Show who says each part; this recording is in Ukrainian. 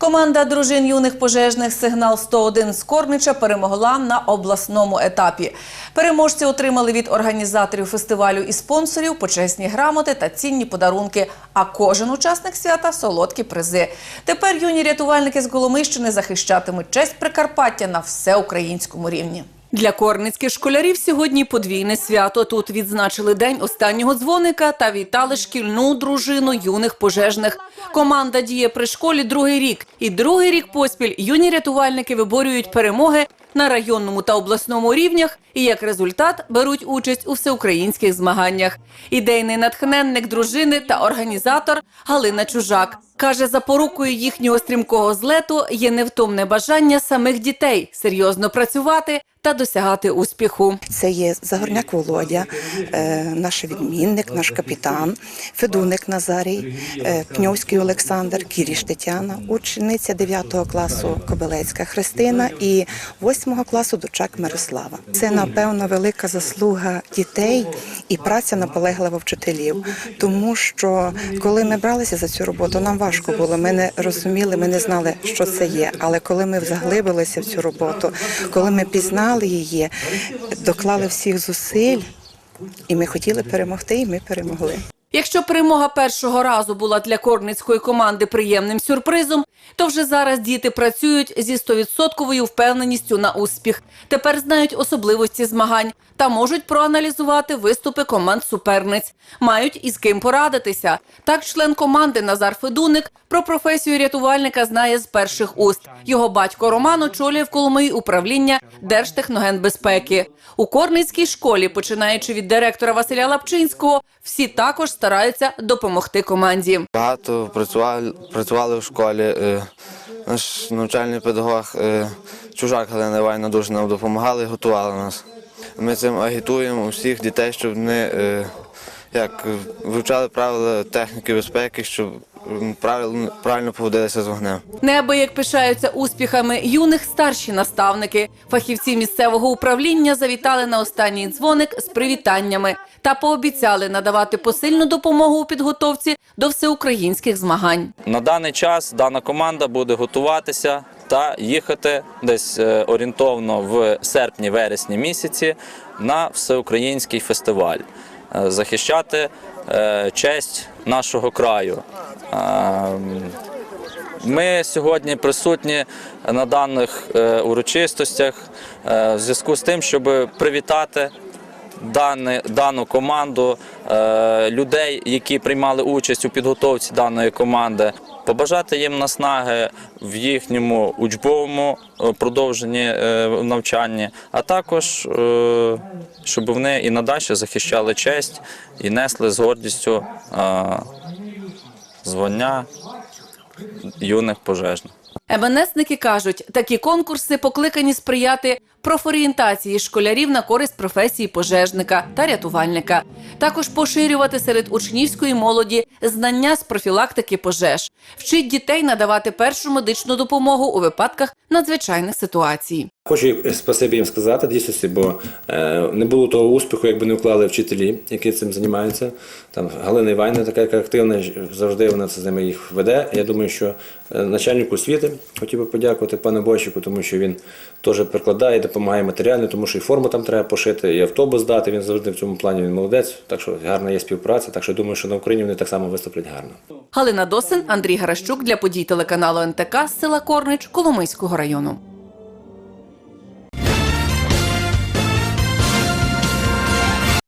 Speaker 1: Команда дружин юних пожежних сигнал 101 з Корнича перемогла на обласному етапі. Переможці отримали від організаторів фестивалю і спонсорів почесні грамоти та цінні подарунки. А кожен учасник свята солодкі призи. Тепер юні рятувальники з Голомищини захищатимуть честь Прикарпаття на всеукраїнському рівні. Для корницьких школярів сьогодні подвійне свято. Тут відзначили день останнього дзвоника та вітали шкільну дружину юних пожежних. Команда діє при школі другий рік. І другий рік поспіль юні рятувальники виборюють перемоги на районному та обласному рівнях і як результат беруть участь у всеукраїнських змаганнях. Ідейний натхненник дружини та організатор Галина Чужак каже, запорукою їхнього стрімкого злету є невтомне бажання самих дітей серйозно працювати та досягати успіху.
Speaker 2: Це є Загорняк Володя, е, наш відмінник, наш капітан, Федуник Назарій, е, Пньовський Олександр, Кіріш Тетяна, учениця 9 класу Кобилецька Христина і 8 класу Дучак Мирослава. Це напевно велика заслуга дітей і праця наполеглива вчителів, тому що коли ми бралися за цю роботу, нам важко було. Ми не розуміли, ми не знали, що це є. Але коли ми заглибилися в цю роботу, коли ми пізнали її, доклали всіх зусиль, і ми хотіли перемогти, і ми перемогли.
Speaker 1: Якщо перемога першого разу була для корницької команди приємним сюрпризом, то вже зараз діти працюють зі стовідсотковою впевненістю на успіх. Тепер знають особливості змагань та можуть проаналізувати виступи команд суперниць. Мають із ким порадитися. Так, член команди Назар Федуник про професію рятувальника знає з перших уст. Його батько Роман очолює в Коломиї управління Держтехногенбезпеки. У Корницькій школі, починаючи від директора Василя Лапчинського, всі також стараються допомогти команді.
Speaker 3: Багато працювали, працювали в школі. е, Наш навчальний педагог е, чужак Галина Іванівна дуже нам допомагала і готувала нас. Ми цим агітуємо усіх дітей, щоб вони е, як, вивчали правила техніки безпеки, щоб правильно, правильно поводилися з вогнем.
Speaker 1: Неабияк пишаються успіхами юних старші наставники. Фахівці місцевого управління завітали на останній дзвоник з привітаннями та пообіцяли надавати посильну допомогу у підготовці до всеукраїнських змагань.
Speaker 4: На даний час дана команда буде готуватися та їхати десь е, орієнтовно в серпні-вересні місяці на всеукраїнський фестиваль, е, захищати е, честь нашого краю. Е, Ми сьогодні присутні на даних урочистостях в зв'язку з тим, щоб привітати дану команду, людей, які приймали участь у підготовці даної команди, побажати їм наснаги в їхньому учбовому е, продовженні навчання, навчанні, а також е, щоб вони і надалі захищали честь і несли з гордістю е, звання юних пожежних.
Speaker 1: МНСники кажуть, такі конкурси покликані сприяти профорієнтації школярів на користь професії пожежника та рятувальника, також поширювати серед учнівської молоді знання з профілактики пожеж, вчить дітей надавати першу медичну допомогу у випадках надзвичайних ситуацій.
Speaker 5: Хочу спасибі їм сказати дійсності, бо е, не було того успіху, якби не вклали вчителі, які цим займаються. Там Галина Іванівна така яка активна, завжди вона це з ними їх веде. Я думаю, що е, начальнику освіти хотів би подякувати пану Бойчику, тому що він теж прикладає, допомагає матеріально, тому що і форму там треба пошити, і автобус дати. Він завжди в цьому плані він молодець. Так що гарна є співпраця. Так що думаю, що на Україні вони так само виступлять гарно.
Speaker 1: Галина Досин, Андрій Гаращук для подій телеканалу НТК з села Корнич Коломийського району.